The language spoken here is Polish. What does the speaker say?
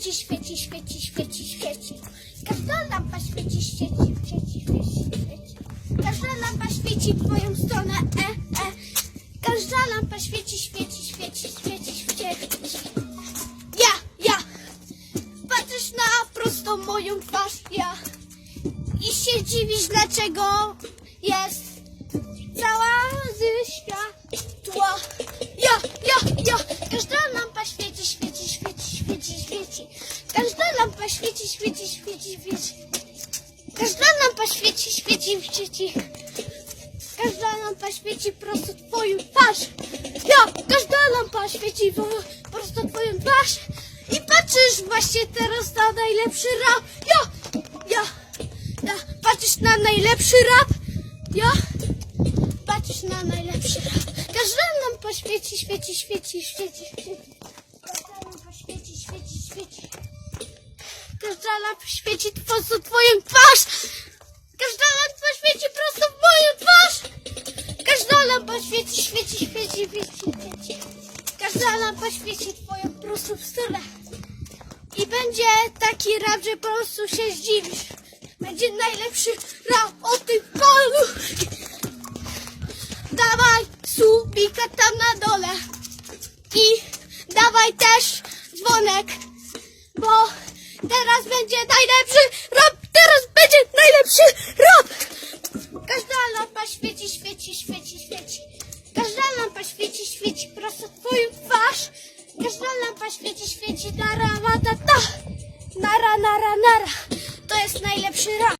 świeci, świeci, świeci, świeci, świeci. Każda lampa świeci, świeci, świeci, świeci, świeci. Każda lampa świeci w twoją stronę, e, e. Każda lampa świeci, świeci, świeci, świeci, świeci. Ja, ja. Patrzysz na prostą moją twarz, ja. I się dziwisz, dlaczego jest Lampa świeci, świeci, świeci, świeci. Każda lampa świeci, świeci, świeci. Każda lampa świeci prosto twoją twarz. Ja, każda lampa świeci prosto twoją twarz. I patrzysz właśnie teraz na najlepszy rap. Ja, ja, ja. Patrzysz na najlepszy rap. Ja, patrzysz na najlepszy rap. Każda lampa świeci, świeci, świeci, świeci, świeci. Każda lampa świeci, świeci, świeci. Każda lampa świeci prosto twoją twarz. Każda lampa świeci prosto w moją twarz. Każda lampa świeci, świeci, świeci, świeci, świeci. Każda lampa świeci twoją prosto w stronę. I będzie taki rap, że po prostu się zdziwisz. Będzie najlepszy rap o tym polu. Dawaj subika tam na dole. I dawaj też dzwonek, bo teraz będzie najlepszy rap. Teraz będzie najlepszy rap. Każda lampa świeci, świeci, świeci, świeci. Każda lampa świeci, świeci prosto w twoją twarz. Każda lampa świeci, świeci, nara, ta. Nara, nara, nara. To jest najlepszy rap.